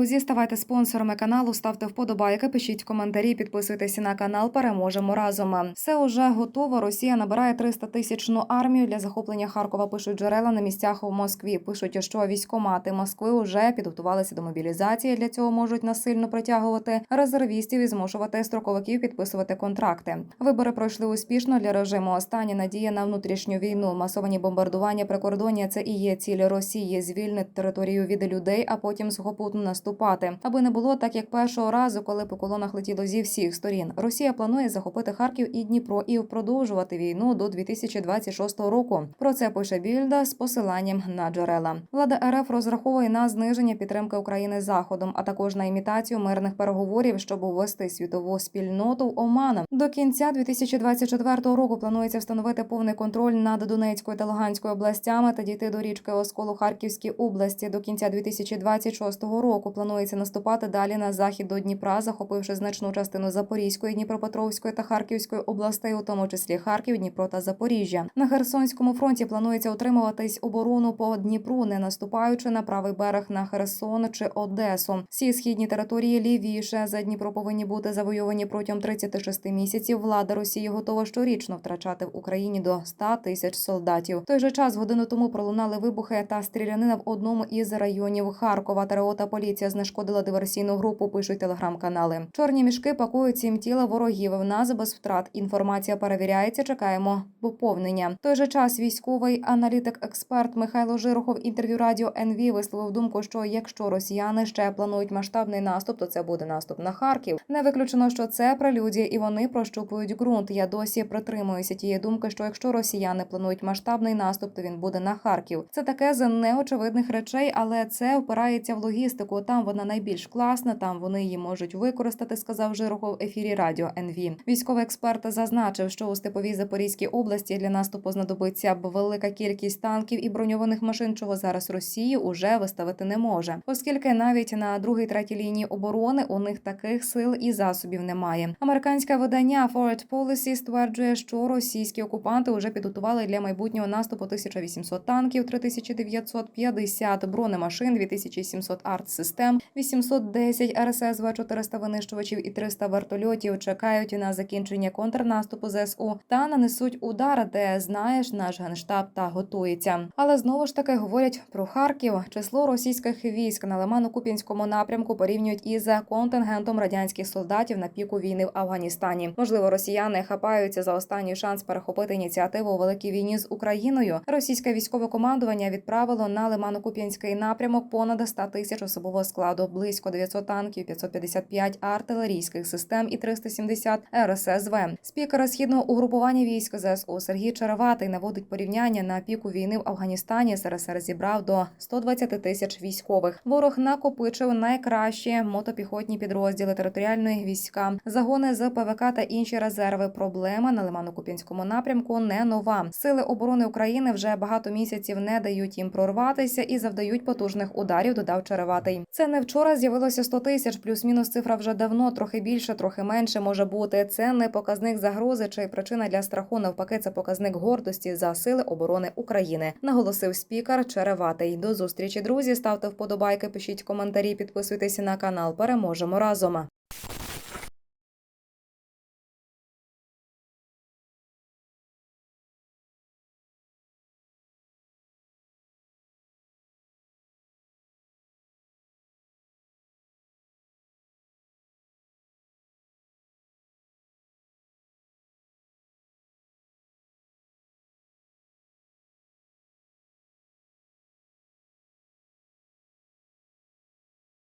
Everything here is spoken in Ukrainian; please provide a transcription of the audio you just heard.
Друзі, ставайте спонсорами каналу, ставте вподобайки, пишіть коментарі, підписуйтесь на канал. Переможемо разом. Все уже готово. Росія набирає 300 тисячну армію для захоплення Харкова. Пишуть джерела на місцях у Москві. Пишуть, що військомати Москви вже підготувалися до мобілізації. Для цього можуть насильно притягувати резервістів і змушувати строковиків підписувати контракти. Вибори пройшли успішно для режиму. Остання надія на внутрішню війну. Масовані бомбардування прикордоння це і є ціль Росії звільнити територію від людей, а потім сухопутно наступати, аби не було так, як першого разу, коли по колонах летіло зі всіх сторін. Росія планує захопити Харків і Дніпро і продовжувати війну до 2026 року. Про це пише Більда з посиланням на джерела. Влада РФ розраховує на зниження підтримки України заходом, а також на імітацію мирних переговорів, щоб увести світову спільноту в оманом. До кінця 2024 року планується встановити повний контроль над Донецькою та Луганською областями та дійти до річки Осколу Харківській області. До кінця 2026 року планується наступати далі на захід до Дніпра, захопивши значну частину Запорізької, Дніпропетровської та Харківської областей, у тому числі Харків, Дніпро та Запоріжжя. На Херсонському фронті планується утримуватись оборону по Дніпру, не наступаючи на правий берег на Херсон чи Одесу. Всі східні території лівіше за Дніпро повинні бути завойовані протягом 36 місяців. Влада Росії готова щорічно втрачати в Україні до 100 тисяч солдатів. В той же час годину тому пролунали вибухи та стрілянина в одному із районів Харкова. ТРО та знешкодила диверсійну групу. Пишуть телеграм-канали. Чорні мішки пакують сім тіла ворогів. В нас без втрат. Інформація перевіряється. Чекаємо поповнення. В той же час військовий аналітик-експерт Михайло Жирохов інтерв'ю радіо НВ висловив думку, що якщо росіяни ще планують масштабний наступ, то це буде наступ на Харків. Не виключено, що це прелюдія, і вони прощупують ґрунт. Я досі притримуюся тієї думки, що якщо росіяни планують масштабний наступ, то він буде на Харків. Це таке з неочевидних речей, але це впирається в логістику. Там вона найбільш класна, там вони її можуть використати. Сказав Жирохов в ефірі радіо НВ. Військовий експерт зазначив, що у степовій Запорізькій області для наступу знадобиться б велика кількість танків і броньованих машин, чого зараз Росії уже виставити не може, оскільки навіть на другій третій лінії оборони у них таких сил і засобів немає. Американське видання Forward Policy стверджує, що російські окупанти вже підготували для майбутнього наступу 1800 танків, 3950 бронемашин, 2700 артсистем, 810 РССВ 400 винищувачів і 300 вертольотів. Чекають на закінчення контрнаступу ЗСУ та нанесуть удар, де знаєш наш генштаб та готується. Але знову ж таки говорять про Харків. Число російських військ на Лимано-Куп'янському напрямку порівнюють із контингентом радянських солдатів на піку війни в Афганістані. Можливо, росіяни хапаються за останній шанс перехопити ініціативу у великій війні з Україною. Російське військове командування відправило на Лимано-Куп'янський напрямок понад 100 тисяч особового складу, близько 900 танків, 555 артилерійських систем і 370 РССВ. Спікер східного угрупування військ ЗСУ Сергій Череватий наводить порівняння на піку війни в Афганістані. СРСР зібрав до 120 тисяч військових. Ворог накопичив найкращі мотопіхотні підрозділи територіальної війська, загони з ПВК та інші резерви. Проблема на Лимано-Куп'янському напрямку не нова. Сили оборони України вже багато місяців не дають їм прорватися і завдають потужних ударів. Додав Череватий. Це не вчора з'явилося 100 тисяч, плюс-мінус цифра вже давно, трохи більше, трохи менше може бути. Це не показник загрози чи причина для страху. Навпаки, це показник гордості за сили оборони України. Наголосив спікер Череватий. До зустрічі, друзі. Ставте вподобайки, пишіть коментарі, підписуйтесь на канал. Переможемо разом.